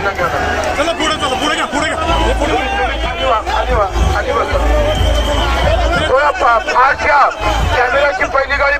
चला पुढे चला पुढे घ्या पुढे घ्या. फास्ट घ्या. कॅमेराची पहिली गाडी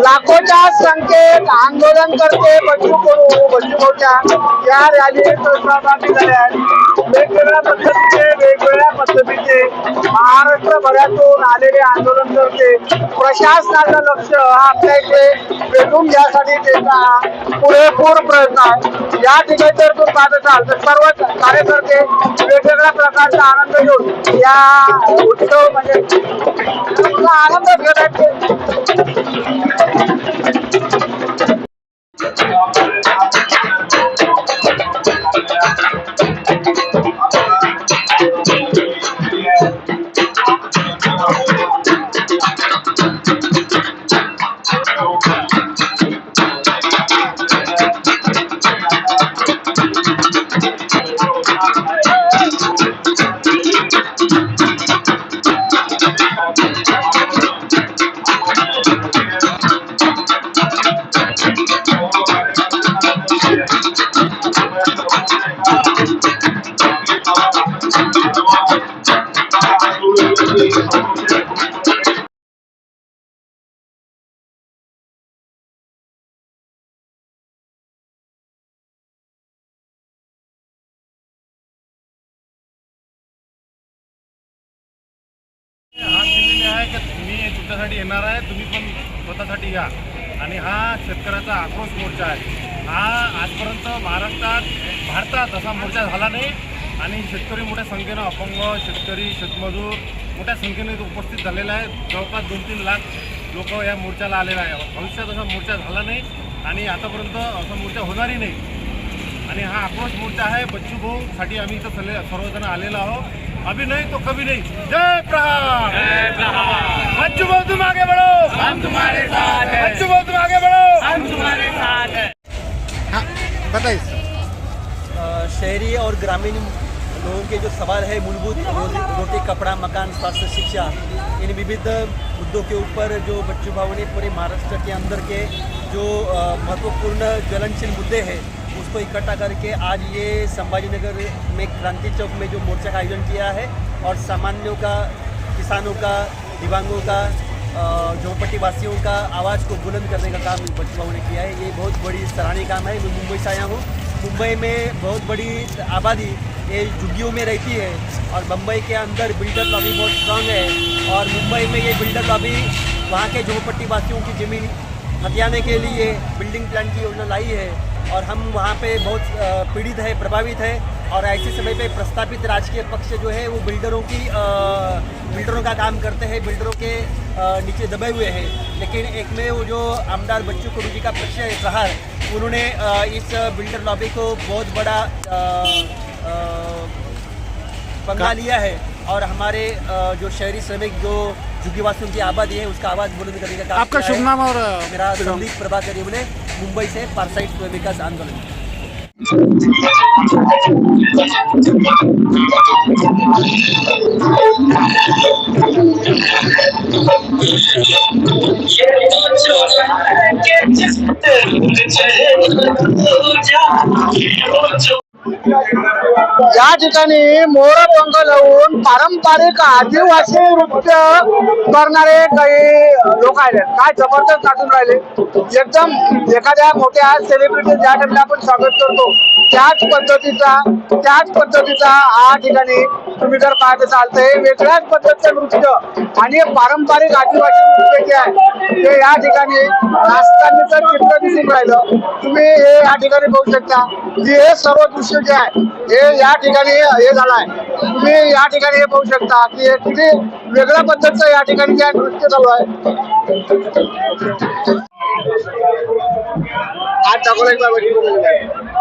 लाखोच्या संख्येत आंदोलन करते बच्चू कडू बच्चू या रॅलीत सहभागी झाल्या वेगवेगळ्या पद्धतीचे वेगवेगळ्या पद्धतीचे महाराष्ट्रभरातून आलेले आंदोलन करते. प्रशासनाचं लक्ष आपल्या इथे भेटून घ्यासाठी त्याचा पुरेपूर प्रयत्न आहे. या ठिकाणी जर तुम्ही पाहत असाल तर सर्वच कार्यकर्ते वेगवेगळ्या प्रकारचा आनंद घेऊन या उत्सव म्हणजे आनंद घेत आहेत. आहे की मी तुमच्यासाठी येणार आहे तुम्ही पण स्वतःसाठी या. आणि हा शेतकऱ्याचा आक्रोश मोर्चा आहे. हा आजपर्यंत महाराष्ट्रात भारतात असा मोर्चा झाला नाही. आणि शेतकरी मोठ्या संख्येनं अपंग शेतकरी शेतमजूर मोठ्या संख्येने उपस्थित झालेला आहे जवळपास दोन तीन लाख लोक या मोर्चाला आलेला आहे भविष्यात असा मोर्चा झाला नाही आणि आतापर्यंत असा मोर्चा होणारही नाही. आणि हा आक्रोश मोर्चा आहे. बच्चू भाऊसाठी आम्ही इथं सर्वजण आलेलो आहोत. अभिनय तो कभी नाही. जय प्रहार! तुम आगे बढ़ो। हम तुम्हारे साथ हैं। बच्चू तुम आगे बढ़ो। हम तुम्हारे साथ हैं। अ, शहरी और ग्रामीण लोगों के जो सवाल है मूलभूत रोटी कपड़ा मकान स्वास्थ्य शिक्षा इन विविध मुद्दों के ऊपर जो बच्चू भाव ने पूरे महाराष्ट्र के अंदर के जो महत्वपूर्ण ज्वलनशील मुद्दे हैं उसको इकट्ठा करके आज ये संभाजी नगर में क्रांति चौक में जो मोर्चा का आयोजन किया है और सामान्यों का किसानों का दिव्यांगों का अ, झोपड़पट्टी वासियों का आवाज़ को बुलंद करने का काम बच्चू ने किया है। ये बहुत बड़ी सराहनीय काम है। मैं मुंबई से आया हूँ। मुंबई में बहुत बड़ी आबादी ये झुग्गियों में रहती है और मुंबई के अंदर बिल्डर लॉबी बहुत स्ट्रांग है और मुंबई में ये बिल्डर लॉबी वहाँ के झोपड़पट्टी वासियों की ज़मीन हथियाने के लिए बिल्डिंग प्लान की योजना लाई है। और हम वहाँ पे बहुत पीड़ित है प्रभावित है और ऐसे समय पे प्रस्तावित राजकीय पक्ष जो है वो बिल्डरों की बिल्डरों का काम करते हैं बिल्डरों के नीचे दबे हुए हैं। लेकिन एक में वो जो आमदार बच्चू कडू जी का पक्ष है प्रहार उन्होंने इस बिल्डर लॉबी को बहुत बड़ा पंगा लिया है और हमारे जो शहरी श्रमिक जो झुग्गीवासियों की आबादी है उसका आवाज़ बुलंद करने का काम आपका शुभ नाम और मेरा संदीप प्रभाकर येवले मुंबई से पारसाइट विकास आंदोलन. या ठिकाणी मोर पंख लावून पारंपरिक आदिवासी नृत्य करणारे काही लोक आहेत. काय जबरदस्त नाचून राहिले. एकदम एखाद्या मोठ्या सेलिब्रिटी ज्या ठिकाणी आपण स्वागत करतो. त्याच पद्धतीचा त्याच पद्धतीचा हा ठिकाणी तुम्ही जर पाहत असाल तर हे वेगळ्याच पद्धतीचं नृत्य आणि हे पारंपरिक आदिवासी नृत्य जे आहे ते या ठिकाणी नाचतानाचं चित्र दिसून राहिलं. तुम्ही हे या ठिकाणी बघू शकता. की हे सर्व दृश्य जे आहे हे या ठिकाणी हे झालं आहे तुम्ही या ठिकाणी हे बघू शकता की हे किती वेगळ्या पद्धतीचं या ठिकाणी जे आहे नृत्य चालू आहे. आज दाखवला एकदा बघितलं